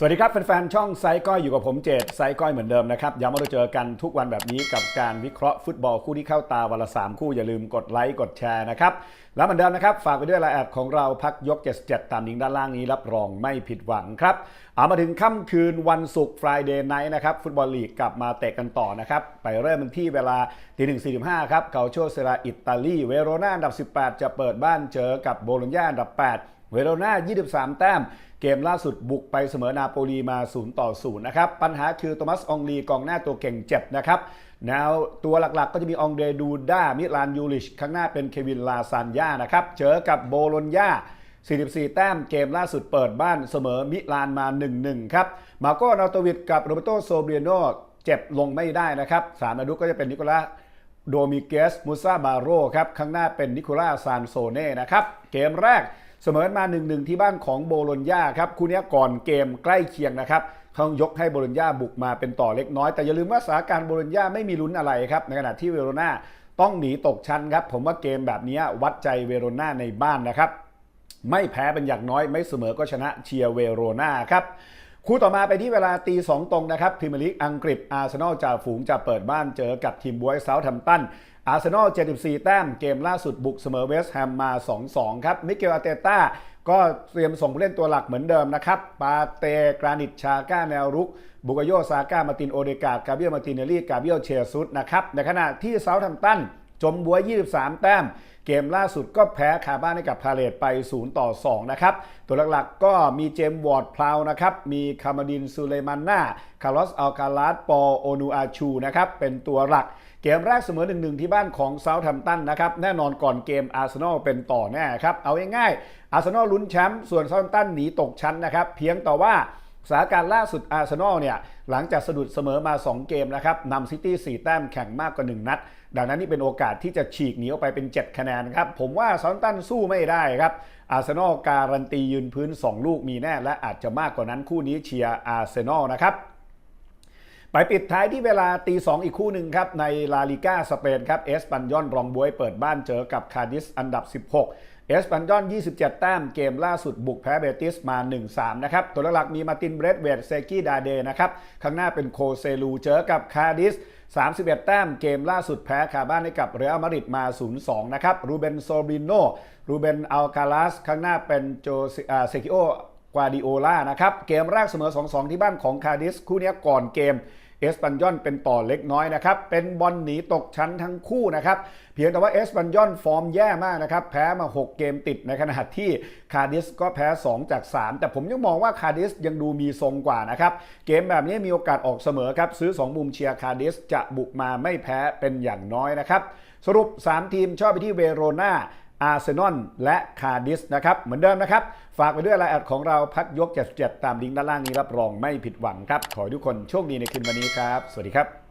สวัสดีครับแฟนๆช่องไซก้อยอยู่กับผมเจตไซก้อยเหมือนเดิมนะครับย้ำว่าเราเจอกันทุกวันแบบนี้กับการวิเคราะห์ฟุตบอลคู่ที่เข้าตาวันละ 3 คู่อย่าลืมกดไลค์กดแชร์นะครับแล้วเหมือนเดิมนะครับ ฝากไปด้วยไลน์แอดของเราพักยก 77 ตามลิงก์ด้านล่างนี้รับรองไม่ผิดหวังครับเอามาถึงค่ำคืนวันศุกร์ Friday Night นะครับฟุตบอลลีกกลับมาเตะกันต่อนะครับไปเริ่มที่เวลาตีหนึ่งสี่ครับเกาโชเซราอิตาลีเวโรนาอันดับ 18 จะเปิดบ้านเจอกับโบโลญญาอันดับ 8 เวโรนา 23 แต้ม เกมล่าสุดบุกไปเสมอนาโปลีมา 0 ต่อ 0 นะครับ ปัญหาคือโทมัสองลีกองหน้าตัวเก่งเจ็บนะครับแนวตัวหลักๆก็จะมีองเดดูด้า มิลานยูริช ข้างหน้าเป็นเควินลาซานยานะครับ เจอกับโบโลญญา44 แต้มเกมล่าสุดเปิดบ้านเสมอมิลานมา 1-1 ครับ มาโกนาโตวิดกับโรเบโตโซเบรียโนเจ็บลงไม่ได้นะครับสามนาดุก็จะเป็นนิโคลัสโดมิเกสมุซาบาโรครับ ข้างหน้าเป็นนิโคลาซานโซเน่นะครับ เกมแรก เสมอมา1-1ที่บ้านของโบโลญญาครับคู่นี้ก่อนเกมใกล้เคียงนะครับเขายกให้โบโลญญาบุกมาเป็นต่อเล็กน้อย แต่อย่าลืมว่าสถานการณ์โบโลญญาไม่มีลุ้นอะไรครับในขณะที่เวโรนาต้องหนีตกชั้นครับผมว่าเกมแบบนี้วัดใจเวโรนาในบ้านนะครับไม่แพ้เป็นอย่างน้อยไม่เสมอก็ชนะเชียร์เวโรนาครับ คู่ต่อมาไปที่เวลาตีสองตรงนะครับพรีเมียร์ลีกอังกฤษอาร์เซนอลจ่าฝูงจะเปิดบ้านเจอกับทีมบวยเซาท์แฮมป์ตันอาร์เซนอล 74 แต้ม เกมล่าสุดบุกเสมอเวสต์แฮมมา 2-2 ครับ มิเกลอารเตต้า ก็เตรียมส่งผู้เล่นตัวหลักเหมือนเดิมนะครับ ปาเต กรานิต ชาก้า แนวรุก บุกโยซาก้า มาติน โอเดกาดกาเบียลมาตินเนลี่ กาเบียลเชซุสนะครับ ในขณะที่เซาท์แฮมป์ตัน จมบัวย23 แต้ม เกมล่าสุดก็แพ้คาบ้านให้กับพาเลตไป 0 ต่อ 2 นะครับ ตัวหลักๆก็มีเจมวอร์ดพลาวนะครับ มีคามาดินซูเลมันนาคาร์ลอสอัลคาลาสปอโอนูอาชูนะครับ เป็นตัวหลักเกมแรกเสมอ1-1ที่บ้านของเซาท์แฮมป์ตันนะครับ แน่นอนก่อนเกมอาร์เซนอลเป็นต่อแน่ครับ เอาง่ายๆอาร์เซนอลลุ้นแชมป์ส่วนเซาท์แฮมป์ตันหนีตกชั้นนะครับ เพียงแต่ว่า สถานการณ์ล่าสุดอาร์เซนอลเนี่ยหลังจากสะดุดเสมอมา 2 เกมนะครับนำซิตี้4แต้มแข่งมากกว่า 1 นัด ดังนั้นนี่เป็นโอกาสที่จะฉีกหนีออกไปเป็น 7 คะแนนครับ ผมว่าซอนตันสู้ไม่ได้ครับอาร์เซนอลการันตียืนพื้น 2 ลูกมีแน่และอาจจะมากกว่านั้นคู่นี้เชียร์อาร์เซนอลนะครับไปปิดท้ายที่เวลาตีสองอีกคู่หนึ่งครับในลาลิก้าสเปนครับเอสปันยอนรองบวยเปิดบ้านเจอกับคาดิสอันดับ 16 เอสปันยอน 27 แต้มเกมล่าสุดบุกแพ้เบติสมา 1-3 นะครับ ตัวหลักๆมีมาตินเบรดเวดเซกี้ดาเดนะครับ ข้างหน้าเป็นโคเซลูเจอกับคาดิส 31 แต้มเกมล่าสุดแพ้คาบ้านให้กับเรอัลมาดริดมา 0-2 นะครับ รูเบนโซบิโน รูเบนอัลคาลาสข้างหน้าเป็นโจเซกิโอกวาดิโอลานะครับ เกมแรกเสมอ 2-2 ที่บ้านของคาดิส คู่นี้ก่อนเกม เอสปันยอนเป็นต่อเล็กน้อยนะครับ เป็นบอลหนีตกชั้นทั้งคู่นะครับ เพียงแต่ว่าเอสปันยอนฟอร์มแย่มากนะครับ แพ้มา 6 เกมติดในขณะที่คาดิสก็แพ้ 2 จาก 3 แต่ผมยังมองว่าคาดิสยังดูมีทรงกว่านะครับ เกมแบบนี้มีโอกาสออกเสมอครับ ซื้อ 2 มุมเชียร์คาดิสจะบุกมาไม่แพ้เป็นอย่างน้อยนะครับ สรุป 3 ทีมชอบไปที่เวโรนา อาร์เซนอลและคาร์ดิสนะครับ เหมือนเดิมนะครับ ฝากไปด้วยรายแอดของเราพักยก 77 ตามลิงก์ด้านล่างนี้รับรองไม่ผิดหวังครับ ขอให้ทุกคนโชคดีในคืนวันนี้ครับ สวัสดีครับ